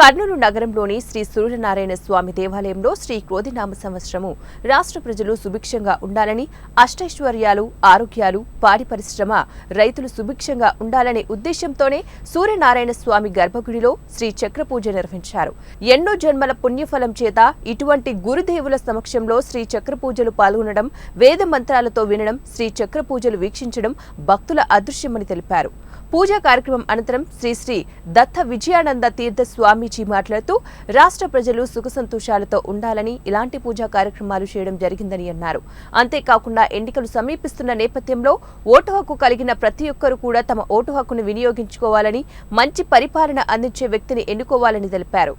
కర్నూలు నగరంలోని శ్రీ సూర్యనారాయణ స్వామి దేవాలయంలో శ్రీ క్రోధినామ సంవత్సరము. రాష్ట్ర ప్రజలు సుభిక్షంగా ఉండాలని అష్టైశ్వర్యాలు ఆరోగ్యాలు పాడి పరిశ్రమ రైతులు సుభిక్షంగా ఉండాలనే ఉద్దేశంతోనే సూర్యనారాయణ స్వామి గర్భగుడిలో శ్రీ చక్ర పూజ నిర్వహించారు. ఎన్నో జన్మల పుణ్యఫలం చేత ఇటువంటి గురుదేవుల సమక్షంలో శ్రీ చక్ర పూజలు పాల్గొనడం వేద మంత్రాలతో వినడం శ్రీ చక్రపూజలు వీక్షించడం భక్తుల అదృశ్యమని తెలిపారు. పూజా కార్యక్రమం అనంతరం శ్రీశ్రీ దత్త విజయానంద తీర్థ స్వామీజీ మాట్లాడుతూ రాష్ట్ర ప్రజలు సుఖ సంతోషాలతో ఉండాలని ఇలాంటి పూజా కార్యక్రమాలు చేయడం జరిగిందని అన్నారు. అంతేకాకుండా ఎన్నికలు సమీపిస్తున్న నేపథ్యంలో ఓటు హక్కు కలిగిన ప్రతి ఒక్కరూ కూడా తమ ఓటు హక్కును వినియోగించుకోవాలని మంచి పరిపాలన అందించే వ్యక్తిని ఎన్నుకోవాలని తెలిపారు.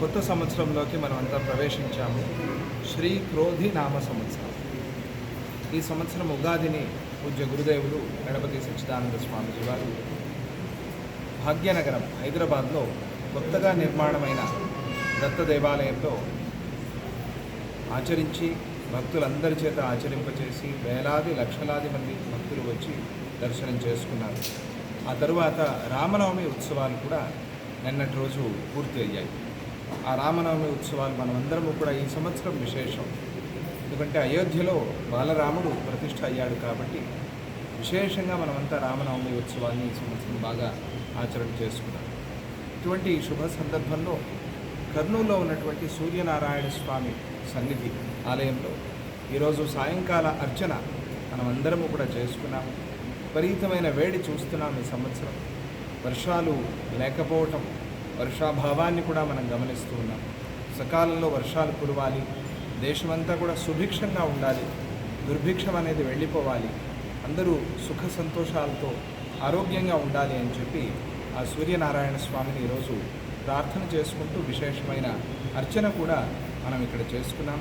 కొత్త సంవత్సరంలోకి మనం అంతా ప్రవేశించాము. శ్రీ క్రోధి నామ సంవత్సరం. ఈ సంవత్సరం ఉగాదిని పూజ్య గురుదేవులు గణపతి సచ్చిదానంద స్వామిజీ వారు భాగ్యనగరం హైదరాబాద్లో కొత్తగా నిర్మాణమైన దత్త దేవాలయంలో ఆచరించి భక్తులందరి చేత ఆచరింపచేసి వేలాది లక్షలాది మంది భక్తులు వచ్చి దర్శనం చేసుకున్నారు. ఆ తరువాత రామనవమి ఉత్సవాలు కూడా నిన్నటి రోజు పూర్తి అయ్యాయి ఆ రామనవమి ఉత్సవాలు మనమందరము కూడా ఈ సంవత్సరం విశేషం. ఎందుకంటే అయోధ్యలో బాలరాముడు ప్రతిష్ట అయ్యాడు కాబట్టి విశేషంగా మనమంతా రామనవమి ఉత్సవాన్ని ఈ సంవత్సరం బాగా ఆచరణ చేసుకున్నాం. ఇటువంటి శుభ సందర్భంలో కర్నూలులో ఉన్నటువంటి సూర్యనారాయణ స్వామి సన్నిధి ఆలయంలో ఈరోజు సాయంకాల అర్చన మనమందరము కూడా చేసుకున్నాము. విపరీతమైన వేడి చూస్తున్నాం ఈ సంవత్సరం. వర్షాలు లేకపోవటం వర్షాభావాన్ని కూడా మనం గమనిస్తూ ఉన్నాం. సకాలంలో వర్షాలు కురవాలి దేశమంతా కూడా సుభిక్షంగా ఉండాలి. దుర్భిక్షం అనేది వెళ్ళిపోవాలి. అందరూ సుఖ సంతోషాలతో ఆరోగ్యంగా ఉండాలి అని చెప్పి ఆ సూర్యనారాయణ స్వామిని ఈరోజు ప్రార్థన చేసుకుంటూ విశేషమైన అర్చన కూడా మనం ఇక్కడ చేసుకున్నాం.